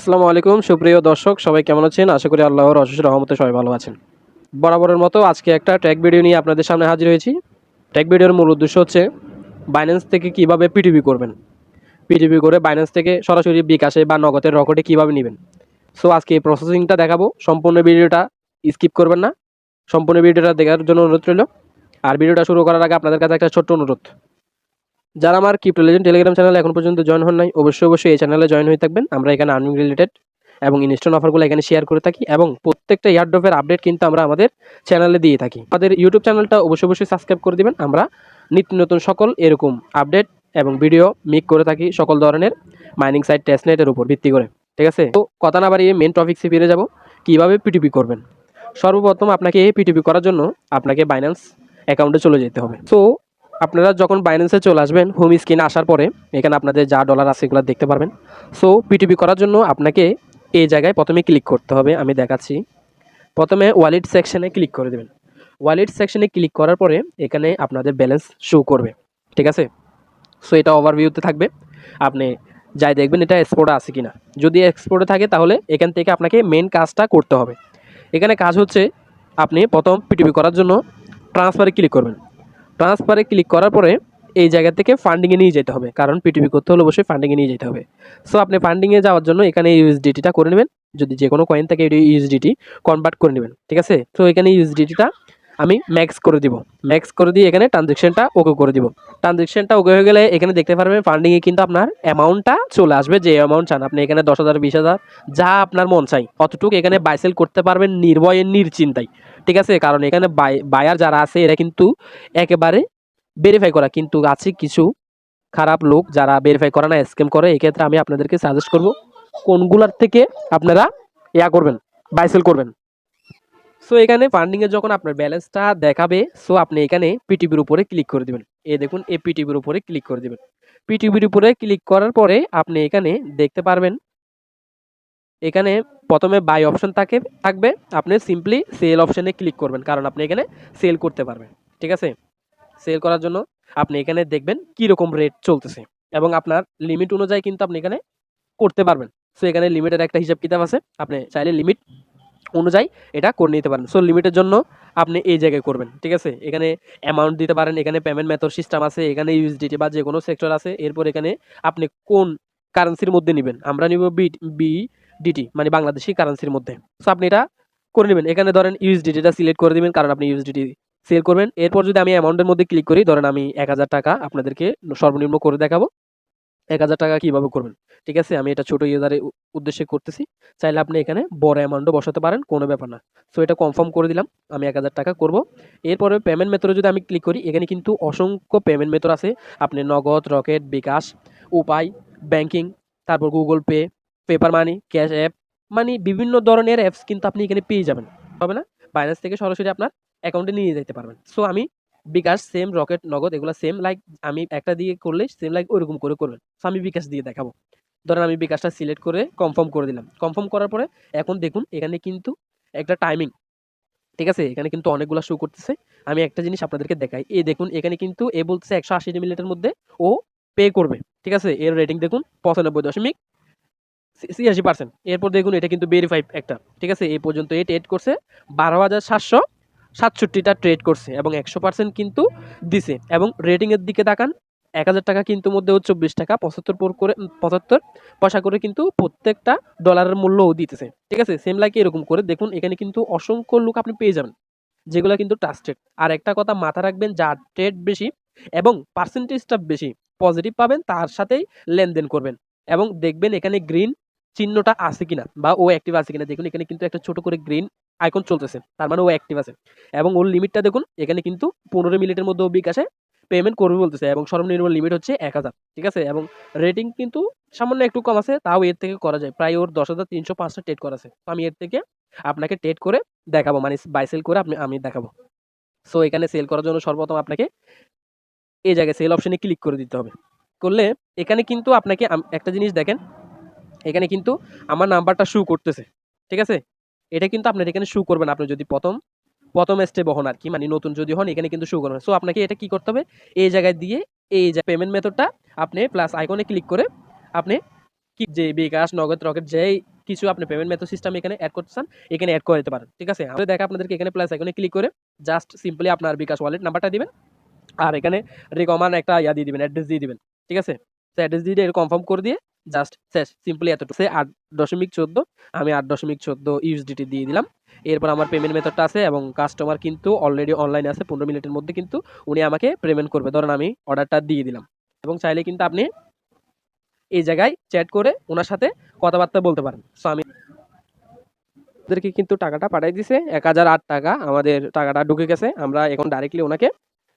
আসসালামু আলাইকুম, সুপ্রিয় দর্শক, সবাই কেমন আছেন? আশা করি আল্লাহর অশেষ রহমতে সবাই ভালো আছেন। বরাবরের মতো আজকে একটা ট্যাগ ভিডিও নিয়ে আপনাদের সামনে হাজির হয়েছি। ট্যাগ ভিডিওর মূল উদ্দেশ্য হচ্ছে বাইন্যান্স থেকে কীভাবে পিটিভি করবেন? পিটিভি করে বাইন্যান্স থেকে সরাসরি বিকাশে বা নগদের রকেটে কীভাবে নেবেন? সো আজকে এই প্রসেসিংটা দেখাবো। সম্পূর্ণ ভিডিওটা স্কিপ করবেন না। সম্পূর্ণ ভিডিওটা দেখার জন্য অনুরোধ রইল। আর ভিডিওটা শুরু করার আগে আপনাদের কাছে একটা ছোট্ট অনুরোধ। যারা আমার ক্রিপ্টো লেজেন্ড টেলিগ্রাম চ্যানেলে এখন পর্যন্ত জয়েন হন নাই, অবশ্যই অবশ্যই এই চ্যানেলে জয়েন হয়ে থাকবেন। আমরা এখানে আর্নিং রিলেটেড এবং ইনস্টল অফারগুলো এখানে শেয়ার করে থাকি এবং প্রত্যেকটা ইয়ারড্রপের আপডেট কিন্তু আমরা আমাদের চ্যানেলে দিয়ে থাকি। আমাদের ইউটিউব চ্যানেলটা অবশ্যই অবশ্যই সাবস্ক্রাইব করে দিবেন। আমরা নিত্য নতুন সকল এরকম আপডেট এবং ভিডিও মেক করে থাকি সকল ধরনের মাইনিং সাইট টেস্টনেটের উপর ভিত্তি করে। ঠিক আছে? তো কথা না বাড়িয়ে মেন টপিক্সে ফিরে যাব। কীভাবে পিটিপি করবেন? সর্বপ্রথম আপনাকে এই পিটিপি করার জন্য আপনাকে বাইন্যান্স অ্যাকাউন্টে চলে যেতে হবে। সো আপনারা যখন বাইন্যান্সে চলে আসবেন হোম স্ক্রিনে আসার পরে, এখানে আপনাদের যা ডলার আছে এগুলো দেখতে পারবেন। সো পিটিপি করার জন্য আপনাকে এই জায়গায় প্রথমে ক্লিক করতে হবে, আমি দেখাচ্ছি। প্রথমে ওয়ালেট সেকশনে ক্লিক করে দেবেন। ওয়ালেট সেকশনে ক্লিক করার পরে, এখানে আপনাদের ব্যালেন্স শো করবে। ঠিক আছে? সো এটা ওভারভিউতে থাকবে। আপনি যাই দেখবেন, এটা এক্সপোর্টে আছে কিনা। যদি এক্সপোর্টে থাকে, তাহলে এখান থেকে আপনাকে মেন কাজটা করতে হবে। এখানে কাজ হচ্ছে, আপনি প্রথম পিটিপি করার জন্য ট্রান্সফারে ক্লিক করবেন। ট্রান্সফারে ক্লিক করার পরে এই জায়গা থেকে ফান্ডিংয়ে নিয়ে যেতে হবে। কারণ পিটিপি করতে হলে অবশ্যই ফান্ডিংয়ে নিয়ে যেতে হবে। সো আপনি ফান্ডিংয়ে যাওয়ার জন্য এখানে ইউএসডিটিটা করে নেবেন। যদি যে কোনো কয়েন থেকে ইউএসডিটি কনভার্ট করে নেবেন। ঠিক আছে? তো এখানে ইউএসডিটিটা আমি ম্যাক্স করে দিব। ম্যাক্স করে দিয়ে এখানে ট্রানজেকশনটা ওকে করে দিব। ট্রানজেকশনটা ওকে হয়ে গেলে এখানে দেখতে পারবেন ফান্ডিংয়ে কিন্তু আপনার অ্যামাউন্টটা চলে আসবে। যে অ্যামাউন্ট চান আপনি এখানে দশ হাজার, বিশ হাজার, যা আপনার মন চাই। অতটুকু এখানে বাইসেল করতে পারবেন নির্ভয়ে নির্চিন্তায় ঠিক আছে? কারণ এখানে বায়ার যারা আছে, এরা কিন্তু একেবারে ভেরিফাই করা। কিন্তু আছে কিছু খারাপ লোক যারা ভেরিফাই করে না স্ক্যাম করে। এক্ষেত্রে আমি আপনাদেরকে সাজেস্ট করব, কোনগুলার থেকে আপনারা ইয়া করবেন বাইসেল করবেন। সো এখানে ফান্ডিংয়ে যখন আপনার ব্যালেন্সটা দেখাবে সো আপনি এখানে পিটিভির উপরে ক্লিক করে দিবেন। এই দেখুন, এই পিটিভির উপরে ক্লিক করে দিবেন। পিটিভির উপরে ক্লিক করার পরে আপনি এখানে দেখতে পারবেন, এখানে প্রথমে বাই অপশন থাকে, থাকবে। আপনি সিম্পলি সেল অপশনে ক্লিক করবেন, কারণ আপনি এখানে সেল করতে পারবেন, ঠিক আছে? সেল করার জন্য আপনি এখানে দেখবেন কি রকম রেট চলতেছে, এবং আপনার লিমিট অনুযায়ী কিন্তু আপনি এখানে করতে পারবেন। সো এখানে লিমিটের একটা হিসাব কিতাব আছে, আপনি চাইলে লিমিট অনুযায়ী এটা করে নিতে পারেন। সো লিমিটের জন্য আপনি এই জায়গায় করবেন, ঠিক আছে? এখানে অ্যামাউন্ট দিতে পারেন, এখানে পেমেন্ট মেথড সিস্টেম আছে, এখানে ইউএসডিটি বা যে কোনো সেক্টর আছে। এরপর এখানে আপনি কোন কারেন্সির মধ্যে নেবেন? আমরা নিব বি ডিটি মানে বাংলাদেশি কারেন্সির মধ্যে। সো আপনি এটা করে নেবেন। এখানে ধরেন ইউএসডিটিটা সিলেক্ট করে দিবেন, কারণ আপনি ইউএসডিটি সেল করবেন। এরপর যদি আমি অ্যামাউন্টের মধ্যে ক্লিক করি, ধরেন আমি এক হাজার টাকা আপনাদেরকে সর্বনিম্ন করে দেখাবো। এক হাজার টাকা কীভাবে করবেন? ঠিক আছে? আমি এটা ছোটো ইউজারের উদ্দেশ্যে করতেছি। চাইলে আপনি এখানে বড় অ্যামাউন্টও বসাতে পারেন, কোনো ব্যাপার না। সো এটা কনফার্ম করে দিলাম, আমি এক হাজার টাকা করব। এরপরে পেমেন্ট মেথডে যদি আমি ক্লিক করি, এখানে কিন্তু অসংখ্য পেমেন্ট মেথড আছে। আপনি নগদ, রকেট, বিকাশ, উপায় ব্যাংকিং তারপর Google Pay paper money Cash App মানে বিভিন্ন ধরনের অ্যাপস কিন্তু আপনি এখানে পেয়ে যাবেন। হবে না? বাইন্যান্স থেকে সরাসরি আপনার অ্যাকাউন্টে নিয়ে যেতে পারবেন। সো আমি বিকাশ সেম রকেট নগদ, এগুলো সেম লাইক আমি একটা দিয়ে করলে সেম লাইক ওইরকম করে করবেন। সো আমি বিকাশ দিয়ে দেখাবো। ধরেন আমি বিকাশটা সিলেক্ট করে কনফার্ম করে দিলাম। কনফার্ম করার পরে, এখন দেখুন, এখানে কিন্তু একটা টাইমিং ঠিক আছে? এখানে কিন্তু অনেকগুলো শো করতেছে। আমি একটা জিনিস আপনাদেরকে দেখাই। এই দেখুন, এখানে কিন্তু এ বলতেছে একশো আশি মিনিটের মধ্যে ও পে করবে। ঠিক আছে? এর রেটিং দেখুন, পঁচানব্বই দশমিক ছিয়াশি পার্সেন্ট এরপর দেখুন, এটা কিন্তু ভেরিফাই একটা। ঠিক আছে? এই পর্যন্ত এ এড করছে বারো হাজার সাতশো সাতষট্টিটা ট্রেড করছে এবং একশো পার্সেন্ট কিন্তু দিছে। এবং রেটিংয়ের দিকে তাকান, এক হাজার টাকা কিন্তু মধ্যে চব্বিশ টাকা, পঁচাত্তর পর করে পঁচাত্তর পয়সা করে কিন্তু প্রত্যেকটা ডলারের মূল্যও দিতেছে। ঠিক আছে? সেম লাইক এরকম করে। দেখুন, এখানে কিন্তু অসংখ্য লোক আপনি পেয়ে যাবেন, যেগুলো কিন্তু ট্রাস্টেড আর একটা কথা মাথা রাখবেন, যার ট্রেড বেশি এবং পার্সেন্টেজটা বেশি পজিটিভ পাবেন, তার সাথেই লেনদেন করবেন। এবং দেখবেন এখানে গ্রিন চিহ্নটা আছে কিনা বা ও অ্যাক্টিভ আছে কিনা দেখুন, এখানে কিন্তু একটা ছোট করে গ্রিন আইকন চলতেছে, তার মানে ও অ্যাক্টিভ আছে। এবং ওর লিমিটটা দেখুন, এখানে কিন্তু পনেরো মিনিটের মধ্যে ও বিকাশে পেমেন্ট করবে বলতেছে এবং সর্বনিম্ন লিমিট হচ্ছে এক হাজার, ঠিক আছে? এবং রেটিং কিন্তু সামান্য একটু কম আছে, তাও এর থেকে করা যায়। প্রায় ওর দশ হাজার তিনশো টেট করা আছে। তো আমি এর থেকে আপনাকে টেট করে দেখাবো মানে বাই সেল করে আপনি, আমি দেখাবো। সো এখানে সেল করার জন্য সর্বপ্রথম আপনাকে এই জায়গায় সেল অপশনে ক্লিক করে দিতে হবে। করলে এখানে কিন্তু আপনাকে একটা জিনিস দেখেন এখানে কিন্তু আমার নাম্বারটা শু করতেছে, ঠিক আছে? এটা কিন্তু আপনার এখানে শু করবেন। আপনি যদি প্রথম প্রথম স্টেপ হন আর কি মানে নতুন যদি হন, এখানে কিন্তু শু করবেন। সো আপনাকে এটা কি করতে হবে? এই জায়গায় দিয়ে এই যে পেমেন্ট মেথডটা আপনি প্লাস আইকনে ক্লিক করে আপনি কি যে বিকাশ, নগদ, রকেট, যেই কিছু আপনি পেমেন্ট মেথড সিস্টেম এখানে অ্যাড করতে চান, এখানে অ্যাড করে দিতে পারেন, ঠিক আছে? আমাদের দেখা আপনাদেরকে এখানে প্লাস আইকনে ক্লিক করে জাস্ট সিম্পলি আপনার বিকাশ ওয়ালেট নাম্বারটা দিবেন। আর এখানে রিকমান একটা ইয়া দিয়ে দিবেন অ্যাড্রেস দিয়ে দিবেন, ঠিক আছে? অ্যাড্রেস দিয়ে এটা কনফার্ম করে দিয়ে জাস্ট শেষ সিম্পলি এতটুকু। সে আট দশমিক চোদ্দ, আমি আট দশমিক চোদ্দ ইউএসডিটি দিয়ে দিলাম। এরপর আমার পেমেন্ট মেথডটা আছে এবং কাস্টমার কিন্তু অলরেডি অনলাইনে আছে, পনেরো মিনিটের মধ্যে কিন্তু উনি আমাকে পেমেন্ট করবে। ধরেন আমি অর্ডারটা দিয়ে দিলাম। এবং চাইলে কিন্তু আপনি এই জায়গায় চ্যাট করে ওনার সাথে কথাবার্তা বলতে পারেন। সো আমি ওদেরকে কিন্তু টাকাটা পাঠিয়ে দিছে, এক হাজার আট টাকা। আমাদের টাকাটা ঢুকে গেছে। আমরা এখন ডাইরেক্টলি ওনাকে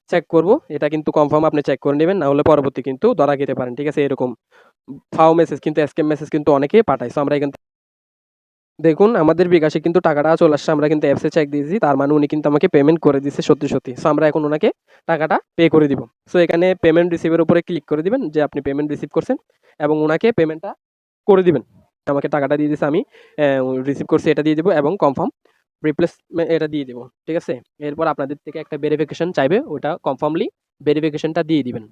চেক করব। এটা কিন্তু কনফার্ম আপনি চেক করে নেবেন, না হলে পরবর্তী কিন্তু ধরা খেতে পারেন। ঠিক আছে, এরকম ফাও মেসেজ কিন্তু এসকেম মেসেজ কিন্তু অনেকেই পাঠায় আমরা এখান দেখুন, আমাদের বিকাশে কিন্তু টাকাটা চলে আসছে, আমরা কিন্তু অ্যাপসে চেক দিয়েছি, তার মানে উনি কিন্তু আমাকে পেমেন্ট করে দিচ্ছে সত্যি সত্যি। সো আমরা এখন ওনাকে টাকাটা পে করে দিব। সো এখানে পেমেন্ট রিসিভের উপরে ক্লিক করে দিবেন, যে আপনি পেমেন্ট রিসিভ করছেন, এবং ওনাকে পেমেন্টটা করে দিবেন। আমাকে টাকাটা দিয়ে দিচ্ছে আমি রিসিভ করছি, এটা দিয়ে দেবো, এবং কনফার্ম রিপ্লেসমেন্ট এটা দিয়ে দেবো। ঠিক আছে? এরপর আপনাদের থেকে একটা ভেরিফিকেশন চাইবে, ওটা কনফার্মলি ভেরিফিকেশনটা দিয়ে দিবেন।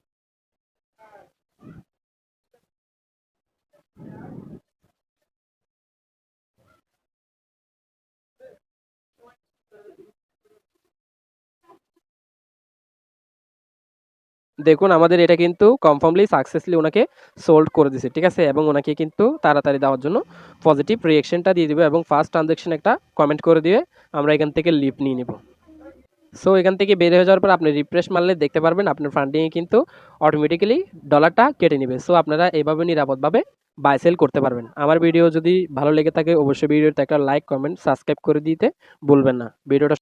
দেখুন, আমাদের এটা কিন্তু কনফার্মলি সাকসেসলি ওনাকে সোল্ড করে দিছে, ঠিক আছে? এবং ওনাকে কিন্তু তাড়াতাড়ি দেওয়ার জন্য পজিটিভ রিয়েকশনটা দিয়ে দিবে এবং ফার্স্ট ট্রানজ্যাকশন একটা কমেন্ট করে দিয়ে আমরা এখান থেকে লিভ নিয়ে নেব। সো এখান থেকে বের হয়ে যাওয়ার পর আপনি রিফ্রেশ মারলে দেখতে পারবেন আপনার ফান্ডিংয়ে কিন্তু অটোমেটিক্যালি ডলারটা কেটে নেবে। সো আপনারা এভাবে নিরাপদভাবে বাই সেল করতে পারবেন। আমার ভিডিও যদি ভালো লেগে থাকে, অবশ্যই ভিডিওতে একটা লাইক কমেন্ট সাবস্ক্রাইব করে দিতে ভুলবেন না। ভিডিওটা